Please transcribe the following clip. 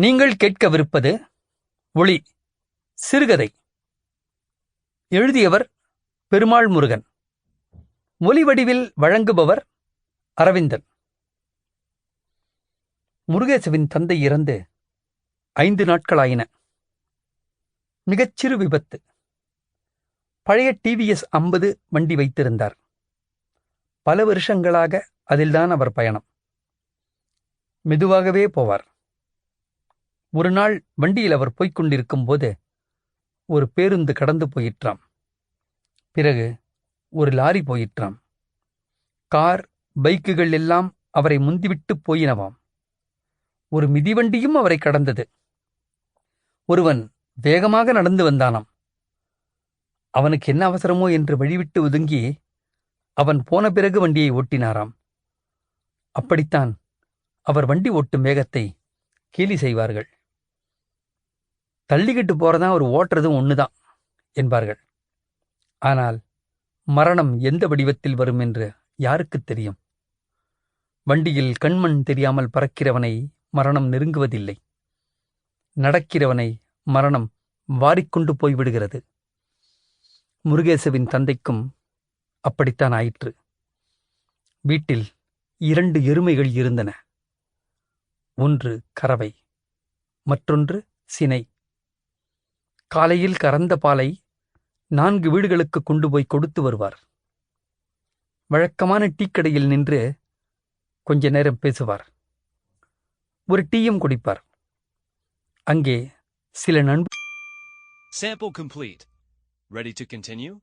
நீங்கள் கேட்கவிருப்பது ஒளி சிறுகதை. எழுதியவர் பெருமாள் முருகன். ஒலி வடிவில் வழங்குபவர் அரவிந்தன். முருகேசவின் தந்தை இறந்து ஐந்து நாட்களாயின. மிகச்சிறு விபத்து. பழைய டிவிஎஸ் ஐம்பது வண்டி வைத்திருந்தார். பல வருஷங்களாக அதில்தான் அவர் பயணம். மெதுவாகவே போவார். ஒரு நாள் வண்டியில் அவர் போய்க் கொண்டிருக்கும் போது ஒரு பேருந்து கடந்து போயிற்றாம். பிறகு ஒரு லாரி போயிற்றாம். கார் பைக்குகள் எல்லாம் அவரை முந்திவிட்டு போயினவாம். ஒரு மிதிவண்டியும் அவரை கடந்தது. ஒருவன் வேகமாக நடந்து வந்தானாம். அவனுக்கு என்ன அவசரமோ என்று வழிவிட்டு ஒதுங்கி அவன் போன பிறகு வண்டியை ஓட்டினாராம். அப்படித்தான் அவர் வண்டி ஓட்டும் வேகத்தை கேலி செய்வார்கள். தள்ளிக்கிட்டு போறதான் அவர் ஓட்டுறதும் ஒண்ணுதான் என்பார்கள். ஆனால் மரணம் எந்த வடிவத்தில் வரும் என்று யாருக்குத் தெரியும்? வண்டியில் கண்மண் தெரியாமல் பறக்கிறவனை மரணம் நெருங்குவதில்லை. நடக்கிறவனை மரணம் வாரிக்கொண்டு போய்விடுகிறது முருகேசவின் தந்தைக்கும் அப்படித்தான் ஆயிற்று. வீட்டில் இரண்டு எருமைகள் இருந்தன. ஒன்று கறவை மற்றொன்று சினை. காலையில் கறந்த பாலை நான்கு வீடுகளுக்கு கொண்டு போய் கொடுத்து வருவார் வழக்கமான டீக்கடையில் நின்று கொஞ்ச நேரம் பேசுவார் ஒரு டீயும் குடிப்பார் அங்கே சில நண்பர் Sample complete. Ready to continue?